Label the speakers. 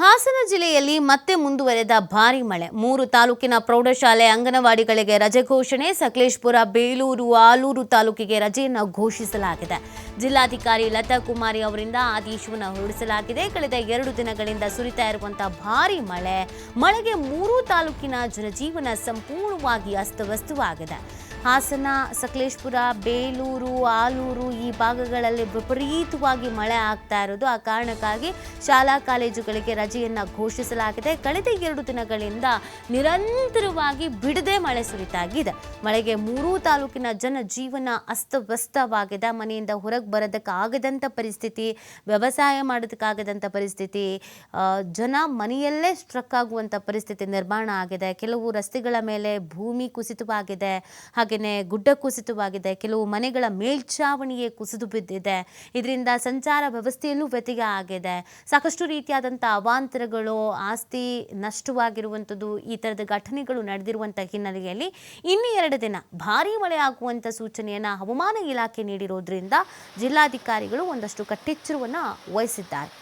Speaker 1: ಹಾಸನ ಜಿಲ್ಲೆಯಲ್ಲಿ ಮತ್ತೆ ಮುಂದುವರೆದ ಭಾರಿ ಮಳೆ. ಮೂರು ತಾಲೂಕಿನ ಪ್ರೌಢಶಾಲೆ ಅಂಗನವಾಡಿಗಳಿಗೆ ರಜೆ ಘೋಷಣೆ, ಸಕಲೇಶ್ಪುರ, ಬೇಲೂರು, ಆಲೂರು ತಾಲೂಕಿಗೆ ರಜೆಯನ್ನು ಘೋಷಿಸಲಾಗಿದೆ. ಜಿಲ್ಲಾಧಿಕಾರಿ ಲತಾ ಕುಮಾರಿ ಅವರಿಂದ ಆದೇಶವನ್ನು ಹೊರಡಿಸಲಾಗಿದೆ. ಕಳೆದ ಎರಡು ದಿನಗಳಿಂದ ಸುರಿತಾ ಇರುವಂತಹ ಭಾರಿ ಮಳೆ. ಮಳೆಗೆ ಮೂರು ತಾಲೂಕಿನ ಜನಜೀವನ ಸಂಪೂರ್ಣವಾಗಿ ಅಸ್ತವ್ಯಸ್ತವಾಗಿದೆ. ಹಾಸನ, ಸಕಲೇಶ್ಪುರ, ಬೇಲೂರು, ಆಲೂರು ಈ ಭಾಗಗಳಲ್ಲಿ ವಿಪರೀತವಾಗಿ ಮಳೆ ಆಗ್ತಾ ಇರೋದು. ಆ ಕಾರಣಕ್ಕಾಗಿ ಶಾಲಾ ಕಾಲೇಜುಗಳಿಗೆ ರಜೆಯನ್ನು ಘೋಷಿಸಲಾಗಿದೆ. ಕಳೆದ ಎರಡು ದಿನಗಳಿಂದ ನಿರಂತರವಾಗಿ ಬಿಡದೆ ಮಳೆ ಸುರಿತಾಗಿದೆ ಮಳೆಗೆ ಮೂರೂ ತಾಲೂಕಿನ ಜನಜೀವನ ಅಸ್ತವ್ಯಸ್ತವಾಗಿದೆ. ಮನೆಯಿಂದ ಹೊರಗೆ ಬರೋದಕ್ಕಾಗದಂಥ ಪರಿಸ್ಥಿತಿ, ವ್ಯವಸಾಯ ಮಾಡೋದಕ್ಕಾಗದಂಥ ಪರಿಸ್ಥಿತಿ ಜನ ಮನೆಯಲ್ಲೇ ಸ್ಟ್ರಕ್ ಆಗುವಂಥ ಪರಿಸ್ಥಿತಿ ನಿರ್ಮಾಣ ಆಗಿದೆ. ಕೆಲವು ರಸ್ತೆಗಳ ಮೇಲೆ ಭೂಮಿ ಕುಸಿತವಾಗಿದೆ. ಹಾಗೆಯೇ ಗುಡ್ಡ ಕುಸಿತವಾಗಿದೆ. ಕೆಲವು ಮನೆಗಳ ಮೇಲ್ಛಾವಣಿಯೇ ಕುಸಿದು ಬಿದ್ದಿದೆ. ಇದರಿಂದ ಸಂಚಾರ ವ್ಯವಸ್ಥೆಯಲ್ಲೂ ವ್ಯತ್ಯಯ ಆಗಿದೆ. ಸಾಕಷ್ಟು ರೀತಿಯಾದಂಥ ಅವಾಂತರಗಳು, ಆಸ್ತಿ ನಷ್ಟವಾಗಿರುವಂಥದ್ದು, ಈ ಥರದ ಘಟನೆಗಳು ನಡೆದಿರುವಂಥ ಹಿನ್ನೆಲೆಯಲ್ಲಿ ಇನ್ನು ಎರಡು ದಿನ ಭಾರೀ ಮಳೆ ಆಗುವಂಥ ಸೂಚನೆಯನ್ನು ಹವಾಮಾನ ಇಲಾಖೆ ನೀಡಿರೋದ್ರಿಂದ ಜಿಲ್ಲಾಧಿಕಾರಿಗಳು ಒಂದಷ್ಟು ಕಟ್ಟೆಚ್ಚರವನ್ನು ವಹಿಸಿದ್ದಾರೆ.